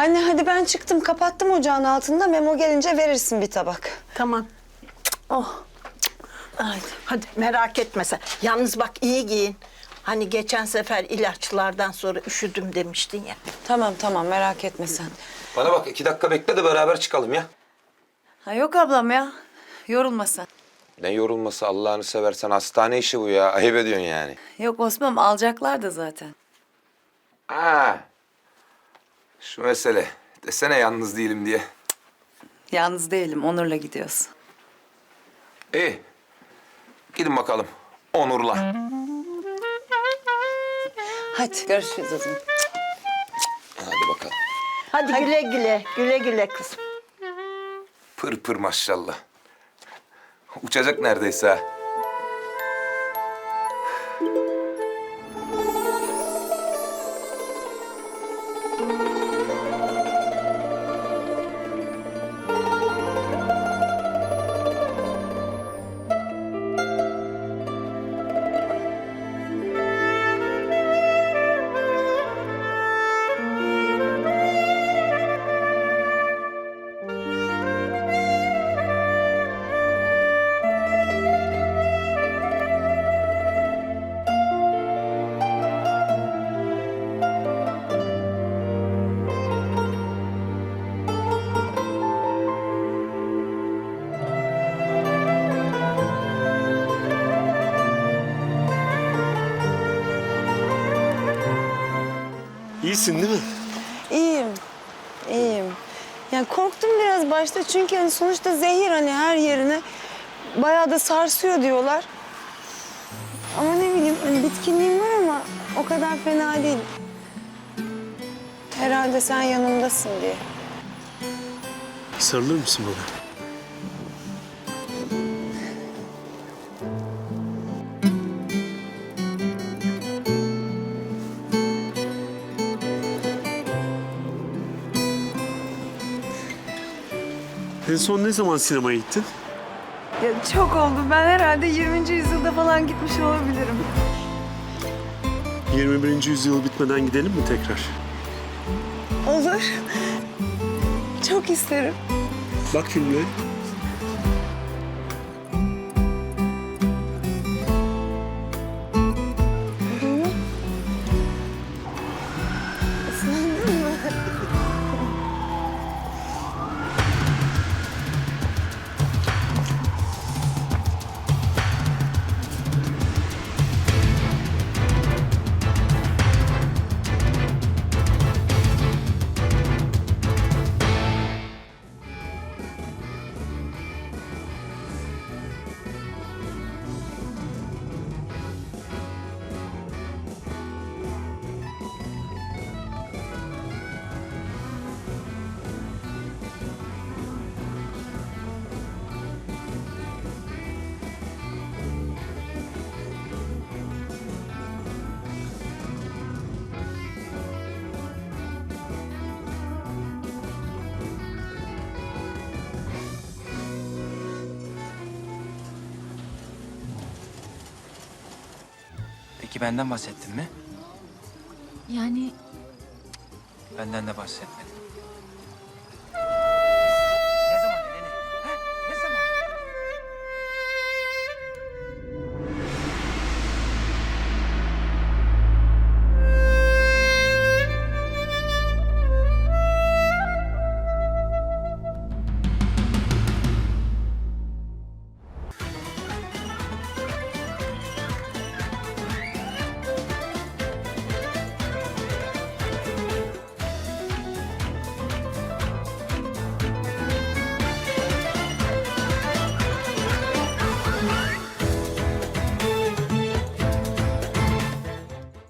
Anne hadi ben çıktım kapattım ocağın altında Memo gelince verirsin bir tabak. Tamam. Oh. Haydi. Hadi merak etme sen. Yalnız bak iyi giyin. Hani geçen sefer ilaçlardan sonra üşüdüm demiştin ya. Tamam tamam merak etme sen. Bana bak iki dakika bekle de beraber çıkalım ya. Ha yok ablam ya. Yorulma sen. Ne yorulması Allah'ını seversen hastane işi bu ya. Ayıp ediyorsun yani. Yok Osman alacaklar da zaten. Ha. Şu mesele. Desene yalnız değilim diye. Yalnız değilim Onur'la gidiyoruz. İyi. Gidin bakalım. Onur'la. Hadi görüşürüz o zaman. Hadi bakalım. Hadi, güle güle, güle güle kızım. Pır pır maşallah. Uçacak neredeyse ha. İyisin değil mi? İyiyim. İyiyim. Yani korktum biraz başta çünkü hani sonuçta zehir hani her yerine bayağı da sarsıyor diyorlar. Ama ne bileyim hani bitkinliğim var ama o kadar fena değil. Herhalde sen yanımdasın diye. Sarılır mısın bana? En son ne zaman sinemaya gittin? Ya çok oldu. Ben herhalde 20. yüzyılda falan gitmiş olabilirim. 21. yüzyıl bitmeden gidelim mi tekrar? Olur. Çok isterim. Bak filme. Peki benden bahsettin mi? Yani Benden de bahsetmedin.